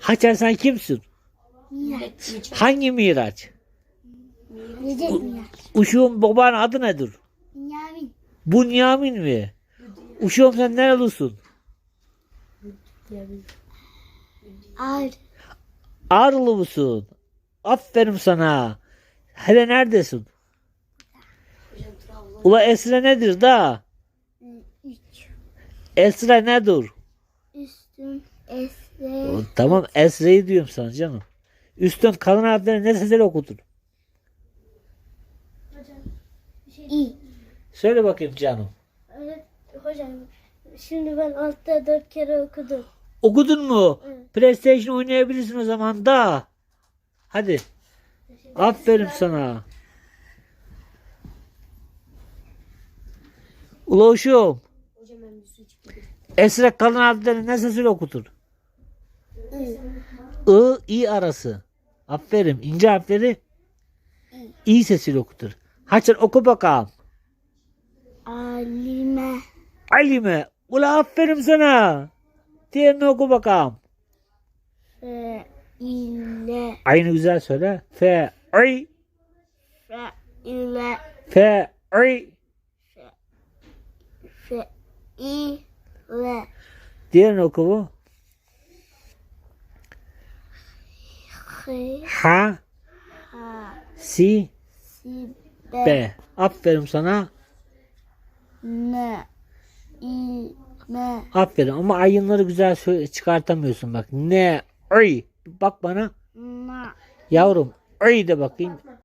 Haçan sen kimsin? Miraç. Hangi Miraç? Recep Miraç. Uşuğun babanın adı nedir? Bünyamin. Bunyamin mi? Uşuğum sen nerelisin? Ağır. Ağrılı mısın? Aferin sana. Hele neredesin? Ula Esra nedir da? Üç. Esra nedir? Üstün. Esre. O, tamam Esra'yı diyorum sana canım. Üstün kalın harfleri ne sesleri okutur? İ. Söyle bakayım canım. Evet hocam şimdi ben altta dört kere okudum. Okudun mu? Evet. PlayStation oynayabilirsin o zaman da. Hadi. Aferin sana. Ula uşum. Esra kalın harfleri ne sesiyle okutur? I, i arası. Aferin. İnce harfleri i sesiyle okutur. Haçan oku bakalım. Alime. Alime. Ula aferin sana. Diğerini oku bakalım. Fe. ile. Aynı güzel söyle. Fe, ay, Fe. ile. fe, ay. Fe. ile. Diğerini oku bu. He. Ha, Ha. si, Si. Be. be. Aferin sana. Ne. İ. Me. Aferin ama ayınları güzel çıkartamıyorsun bak. Ne, ay. Bak bana. Na. Yavrum, ay de bakayım.